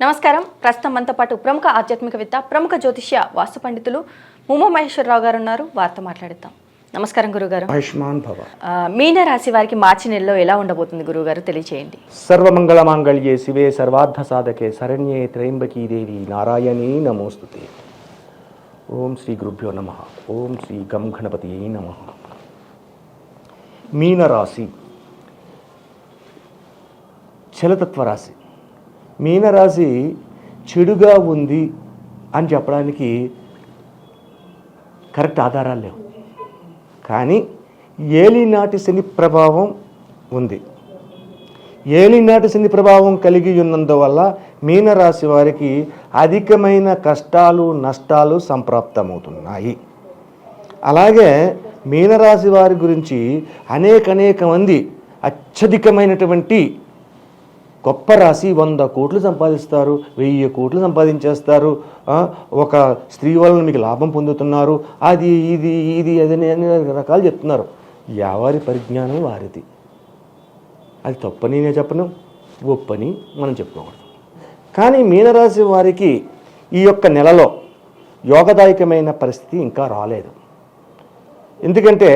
నమస్కారం. ప్రస్తుతం మనతో పాటు ప్రముఖ ఆధ్యాత్మికవేత్త ప్రముఖ జ్యోతిష్య వాస్తు పండితులు ముమ్మ మహేశ్వరరావు గారు ఉన్నారు. వారితో మాట్లాడిద్దాం. నమస్కారం గురుగారు. ఆయుష్మాన్ భవ. మీన రాశి వారికి మార్చి నెలలో ఎలా ఉండబోతుంది గురుగారు? తెలియచేయండి. సర్వమంగళమాంగళ్యే శివే సర్వార్థ సాధకే శరణ్యే త్రయంబకీ దేవి నారాయణీ నమోస్తుతే. ఓం శ్రీ గురుభ్యో నమ. ఓం శ్రీ గం గణపతి నమ. మీనరాశి చలతత్వ రాశి. మీనరాశి చెడుగా ఉంది అని చెప్పడానికి కరెక్ట్ ఆధారాలు లేవు. కానీ ఏలినాటి శని ప్రభావం ఉంది. ఏలినాటి శని ప్రభావం కలిగి ఉన్నందువల్ల మీనరాశి వారికి అధికమైన కష్టాలు నష్టాలు సంప్రాప్తమవుతున్నాయి. అలాగే మీనరాశి వారి గురించి అనేక అనేక మంది అత్యధికమైనటువంటి గొప్ప రాసి వంద కోట్లు సంపాదిస్తారు వెయ్యి కోట్లు సంపాదించేస్తారు. ఒక స్త్రీ వలన మీకు లాభం పొందుతున్నారు. అది ఇది ఇది అది అని అన్ని రకాలు చెప్తున్నారు. ఎవరి పరిజ్ఞానం వారిది? అది తప్పని నేను చెప్పను ఒప్పని మనం చెప్పుకోకూడదు. కానీ మీనరాశి వారికి ఈ యొక్క నెలలో యోగదాయకమైన పరిస్థితి ఇంకా రాలేదు. ఎందుకంటే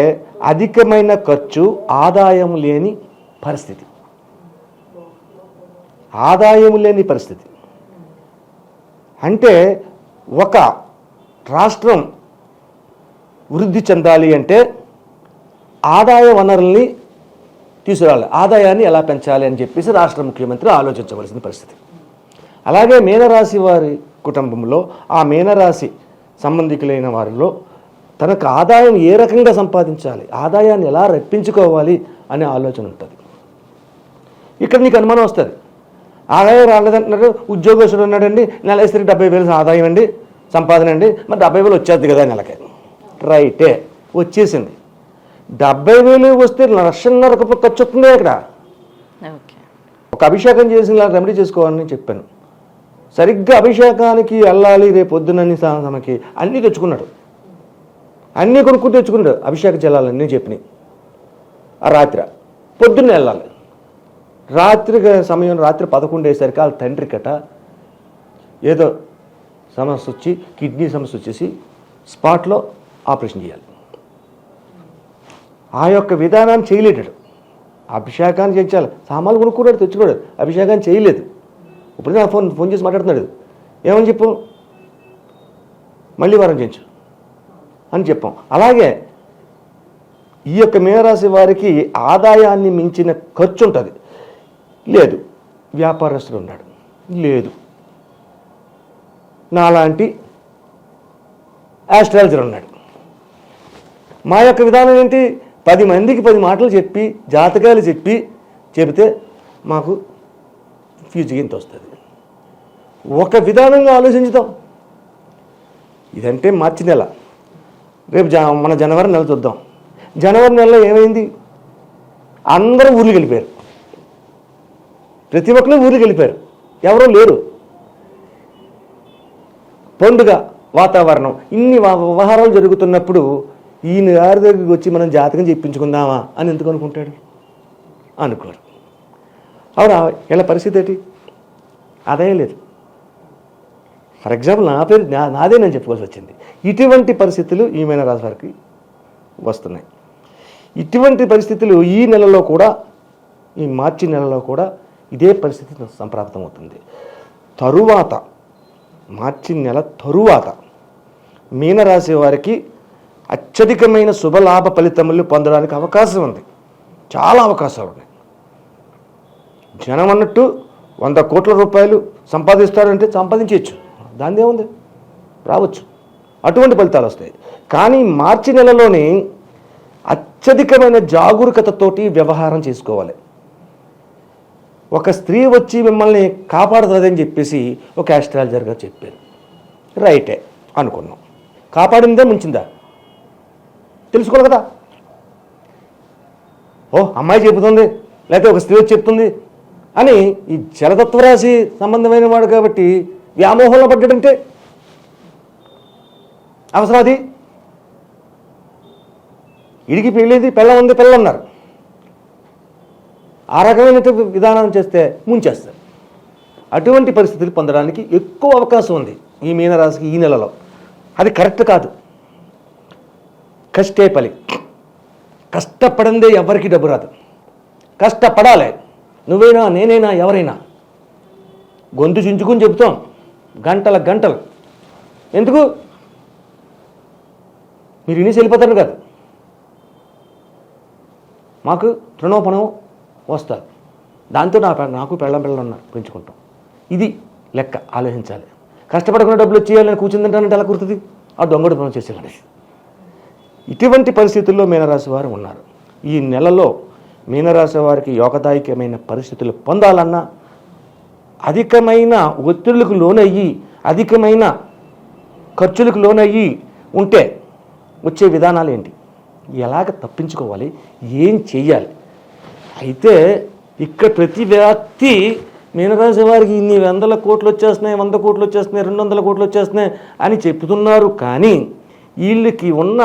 అధికమైన ఖర్చు ఆదాయం లేని పరిస్థితి. ఆదాయం లేని పరిస్థితి. అంటే ఒక రాష్ట్రం వృద్ధి చెందాలి అంటే ఆదాయ వనరుల్ని తీసుకురావాలి ఆదాయాన్ని ఎలా పెంచాలి అని చెప్పేసి రాష్ట్ర ముఖ్యమంత్రి ఆలోచించవలసిన పరిస్థితి. అలాగే మీనరాశి వారి కుటుంబంలో ఆ మీనరాశి సంబంధికులైన వారిలో తనకు ఆదాయం ఏ రకంగా సంపాదించాలి ఆదాయాన్ని ఎలా రప్పించుకోవాలి అనే ఆలోచన ఉంటుంది. ఇక్కడ నీకు అనుమానం వస్తుంది. ఆదాయం రాలేదంటున్నారు ఉద్యోగస్తుడు ఉన్నాడండి నెల ఇస్తే డెబ్బై వేలు ఆదాయం అండి సంపాదన అండి మరి డెబ్బై వేలు వచ్చేది కదా నెలకి. రైటే వచ్చేసింది. డెబ్బై వేలు వస్తే లక్షన్నర రూపాయలు ఖర్చు వస్తుంది ఇక్కడ. ఓకే. ఒక అభిషేకం చేసి ఇలా రెమెడీ చేసుకోవాలని చెప్పాను. సరిగ్గా అభిషేకానికి వెళ్ళాలి రేపు పొద్దునని సమకి అన్నీ తెచ్చుకున్నాడు. అన్నీ కొనుక్కుని తెచ్చుకున్నాడు. అభిషేక జలాలన్నీ చెప్పినాయి. ఆ రాత్రి పొద్దున్న వెళ్ళాలి. రాత్రి సమయం రాత్రి పదకొండేసరికి వాళ్ళ తండ్రి కట ఏదో సమస్య వచ్చి కిడ్నీ సమస్య వచ్చేసి స్పాట్లో ఆపరేషన్ చేయాలి. ఆ యొక్క విధానాన్ని చేయలేటాడు. అభిషేకాన్ని చేయించాలి. సామాన్లు కొనుక్కున్నాడు తెచ్చుకోడు అభిషేకాన్ని చేయలేదు. ఇప్పుడు నా ఫోన్ ఫోన్ చేసి మాట్లాడుతున్నాడు. ఏమని చెప్పు? మళ్ళీ వారం చేయించు అని చెప్పాం. అలాగే ఈ యొక్క మీనరాశి వారికి ఆదాయాన్ని మించిన ఖర్చు ఉంటుంది. లేదు. వ్యాపారస్తుడు ఉన్నాడు. లేదు. నాలాంటి యాస్ట్రాలజర్ ఉన్నాడు. మా యొక్క విధానం ఏంటి? పది మందికి పది మాటలు చెప్పి జాతకాలు చెప్పి చెబితే మాకు ఫ్యూచర్ ఇంత వస్తుంది. ఒక విధానంగా ఆలోచించుతాం ఇదంటే మార్చి నెల. రేపు జ మన జనవరి నెల చూద్దాం. జనవరి నెలలో ఏమైంది? అందరూ ఊర్లు వెళ్ళిపోయారు ప్రతి ఒక్కరు ఊరికి వెళ్ళిపోయారు. ఎవరూ లేరు. పండుగ వాతావరణం ఇన్ని వ్యవహారాలు జరుగుతున్నప్పుడు ఈయన గారి దగ్గరికి వచ్చి మనం జాతకం చెప్పించుకుందామా అని ఎందుకు అనుకుంటాడు? అనుకోరు. అవునా? ఇలా పరిస్థితి ఏంటి? ఆదాయం లేదు. ఫర్ ఎగ్జాంపుల్ నా పేరు నాదే నేను చెప్పుకోవాల్సి వచ్చింది. ఇటువంటి పరిస్థితులు ఈ మీన రాశి వారికి వస్తున్నాయి. ఇటువంటి పరిస్థితులు ఈ నెలలో కూడా ఈ మార్చి నెలలో కూడా ఇదే పరిస్థితి సంప్రాప్తం అవుతుంది తరువాత మార్చి నెల తరువాత మీనరాశి వారికి అత్యధికమైన శుభలాభ ఫలితములు పొందడానికి అవకాశం ఉంది. చాలా అవకాశాలు ఉన్నాయి. జనం అన్నట్టు వంద కోట్ల రూపాయలు సంపాదిస్తారంటే సంపాదించవచ్చు. దాని ఏముంది రావచ్చు. అటువంటి ఫలితాలు వస్తాయి. కానీ మార్చి నెలలోనే అత్యధికమైన జాగరూకతతోటి వ్యవహారం చేసుకోవాలి. ఒక స్త్రీ వచ్చి మిమ్మల్ని కాపాడుతుందని చెప్పేసి ఒక ఆస్ట్రాలజర్ గారు చెప్పారు. రైటే అనుకున్నాం. కాపాడిందే ముంచిందా? తెలుసుకోవాలి కదా. ఓ అమ్మాయి చెబుతుంది లేకపోతే ఒక స్త్రీ వచ్చి చెప్తుంది అని ఈ జలతత్వరాశి సంబంధమైన వాడు కాబట్టి వ్యామోహంలో పడ్డాడంటే అవసరం అది ఇడికి పెళ్ళేది పిల్ల ఉంది పిల్ల ఉన్నారు ఆ రకమైన విధానం చేస్తే ముంచేస్తారు. అటువంటి పరిస్థితులు పొందడానికి ఎక్కువ అవకాశం ఉంది ఈ మీనరాశికి ఈ నెలలో. అది కరెక్ట్ కాదు. కష్టే పలి కష్టపడందే ఎవరికి డబ్బు రాదు. కష్టపడాలి. నువ్వైనా నేనైనా ఎవరైనా. గొంతు చించుకుని చెబుతాం. గంటల గంటలు. ఎందుకు? మీరు ఇని వెళ్ళిపోతారు కాదు. మాకు తృణోపణం వస్తారు. దాంతో నా నాకు పెళ్ళం పిల్లలు ఉన్నారు పెంచుకుంటాం. ఇది లెక్క ఆలోచించాలి. కష్టపడకుండా డబ్బులు వచ్చేయాలని కూర్చుందంటానంటే ఎలా కుర్తుంది ఆ దొంగడు పనులు చేసేవాడి ఇటువంటి పరిస్థితుల్లో మీనరాశి వారు ఉన్నారు. ఈ నెలలో మీనరాశి వారికి యోగదాయకమైన పరిస్థితులు పొందాలన్నా అధికమైన ఒత్తిళ్ళకు లోనయ్యి అధికమైన ఖర్చులకు లోనయ్యి ఉంటే వచ్చే విధానాలు ఏంటి? ఎలాగ తప్పించుకోవాలి? ఏం చేయాలి అయితే ఇక్కడ ప్రతి వ్యక్తి మీనరాశి వారికి ఇన్ని వందల కోట్లు వచ్చేస్తున్నాయి వంద కోట్లు వచ్చేస్తున్నాయి రెండు వందల కోట్లు వచ్చేస్తున్నాయి అని చెప్తున్నారు. కానీ వీళ్ళకి ఉన్న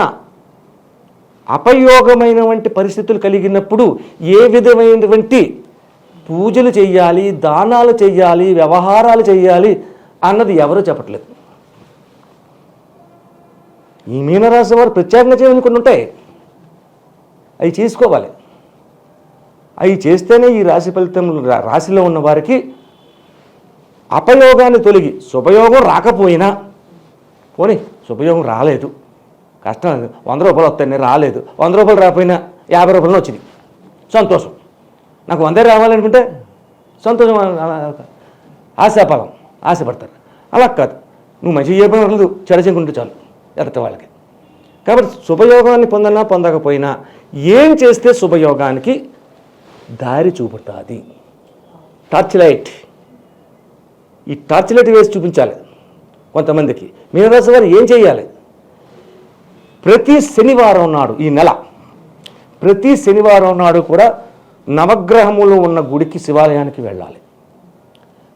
అపయోగమైనటువంటి పరిస్థితులు కలిగినప్పుడు ఏ విధమైనటువంటి పూజలు చేయాలి దానాలు చేయాలి వ్యవహారాలు చేయాలి అన్నది ఎవరూ చెప్పట్లేదు. ఈ మీనరాశి వారు ప్రత్యేకంగా చేయని కొన్ని ఉంటాయి. అవి చేసుకోవాలి. అవి చేస్తేనే ఈ రాశి ఫలితములు రాశిలో ఉన్న వారికి అపయోగాన్ని తొలగి శుభయోగం రాకపోయినా పోనీ శుభయోగం రాలేదు. కష్టం లేదు వంద రూపాయలు వస్తాయి రాలేదు. వంద రూపాయలు రాకపోయినా యాభై రూపాయలు వచ్చింది సంతోషం. నాకు వందే రావాలనుకుంటే సంతోషం ఆశాఫలం ఆశపడతారు. అలా కాదు. నువ్వు మంచి ఏ పని ఉండదు చెడచెంకుంటే చాలు. ఎడత వాళ్ళకి. కాబట్టి శుభయోగాన్ని పొందనా పొందకపోయినా ఏం చేస్తే శుభయోగానికి దారి చూపుతుంది. టార్చ్ లైట్ ఈ టార్చ్ లైట్ వేసి చూపించాలి కొంతమందికి. మీనరాశి వారు ఏం చేయాలి? ప్రతి శనివారం నాడు ఈ నెల ప్రతి శనివారం నాడు కూడా నవగ్రహములు ఉన్న గుడికి శివాలయానికి వెళ్ళాలి.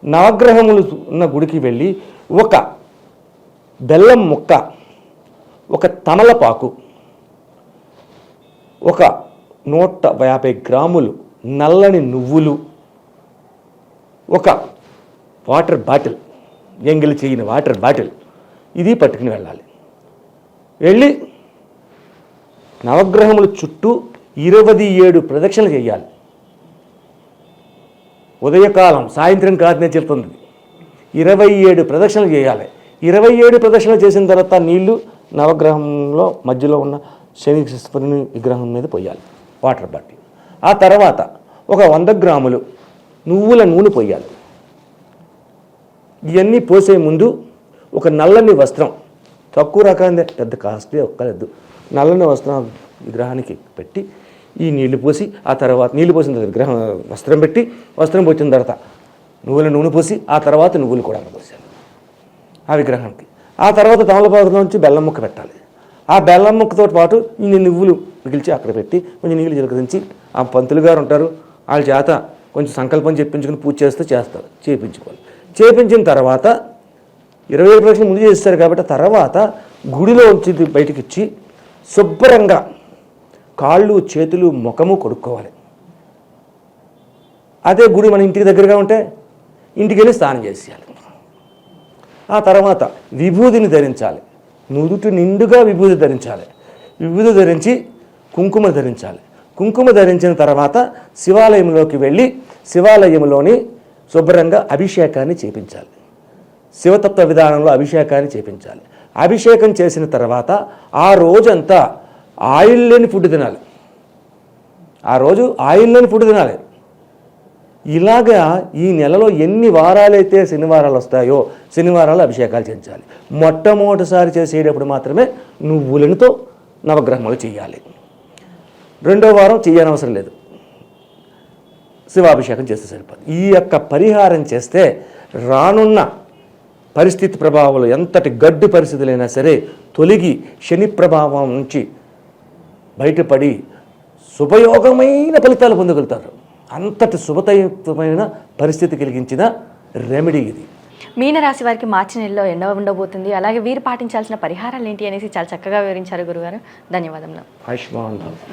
నవగ్రహములు ఉన్న గుడికి వెళ్ళి ఒక బెల్లం ముక్క ఒక తమలపాకు ఒక నూట యాభై గ్రాములు నల్లని నువ్వులు ఒక వాటర్ బాటిల్ ఎంగిలి చేయని వాటర్ బాటిల్ ఇది పట్టుకుని వెళ్ళాలి. వెళ్ళి నవగ్రహముల చుట్టూ ఇరవై ఏడు ప్రదక్షిణలు చేయాలి. ఉదయకాలం సాయంత్రం కాదు నేను చెప్తుంది. ఇరవై ఏడు ప్రదక్షిణలు చేయాలి. ఇరవై ఏడు ప్రదక్షిణలు చేసిన తర్వాత నీళ్ళు నవగ్రహంలో మధ్యలో ఉన్న శని విగ్రహం మీద పోయాలి. Water bottle. ఆ తర్వాత ఒక వంద గ్రాములు నువ్వుల నూనె పోయాలి. ఇవన్నీ పోసే ముందు ఒక నల్లని వస్త్రం. తక్కువ రకాందే పెద్ద కాస్ట్లీ ఒక్కలేదు. నల్లని వస్త్రం విగ్రహానికి పెట్టి ఈ నీళ్ళు పోసి ఆ తర్వాత నీళ్ళు పోసిన తర్వాత విగ్రహం వస్త్రం పెట్టి వస్త్రం పోసిన తర్వాత నువ్వుల నూనె పోసి ఆ తర్వాత నువ్వులు కూడా పోసాలి ఆ విగ్రహానికి. ఆ తర్వాత తమలపాకులో నుంచి బెల్లం ముక్క పెట్టాలి. ఆ బెల్లం ముక్కతో పాటు ఇన్ని నువ్వులు మిగిల్చి అక్కడ పెట్టి కొంచెం నీళ్ళు చిలకరించి ఆ పంతులు గారు ఉంటారు వాళ్ళ చేత కొంచెం సంకల్పం చెప్పించుకుని పూజ చేస్తే చేస్తారు చేపించుకోవాలి. చేపించిన తర్వాత ఇరవై ఐదు ప్రశ్నలు ముందు చేస్తారు కాబట్టి తర్వాత గుడిలో ఉంచి బయటికి ఇచ్చి శుభ్రంగా కాళ్ళు చేతులు ముఖము కొడుక్కోవాలి. అదే గుడి మన ఇంటికి దగ్గరగా ఉంటే ఇంటికి వెళ్ళి స్నానం చేసేయాలి. ఆ తర్వాత విభూదిని ధరించాలి. నుదుటి నిండుగా విభూతి ధరించాలి. విభూతి ధరించి కుంకుమ ధరించాలి. కుంకుమ ధరించిన తర్వాత శివాలయంలోకి వెళ్ళి శివాలయంలోని శుభ్రంగా అభిషేకాన్ని చేపించాలి. శివతత్వ విధానంలో అభిషేకాన్ని చేపించాలి. అభిషేకం చేసిన తర్వాత ఆ రోజంతా ఆయిల్ లేని ఫుడ్ తినాలి. ఆ రోజు ఆయిల్ లేని ఫుడ్ తినాలి. ఇలాగా ఈ నెలలో ఎన్ని వారాలైతే శనివారాలు వస్తాయో శనివారాలు అభిషేకాలు చేయించాలి. మొట్టమొదటిసారి చేసేటప్పుడు మాత్రమే నువ్వులనితో నవగ్రహములు చేయాలి. రెండో వారం చేయనవసరం లేదు. శివాభిషేకం చేస్తే సరిపోదు. ఈ యొక్క పరిహారం చేస్తే రానున్న పరిస్థితి ప్రభావాలు ఎంతటి గడ్డు పరిస్థితులైనా సరే తొలగి శని ప్రభావం నుంచి బయటపడి శుభయోగమైన ఫలితాలు పొందగలుగుతారు. అంతటి శుభతయుక్తమైన పరిస్థితి కలిగించిన రెమెడీ ఇది. మీనరాశి వారికి మార్చి నెలలో ఎండ ఉండబోతుంది. అలాగే వీరు పాటించాల్సిన పరిహారాలు ఏంటి అనేసి చాలా చక్కగా వివరించారు గురుగారు. ధన్యవాదములు. ఆయుష్మాన్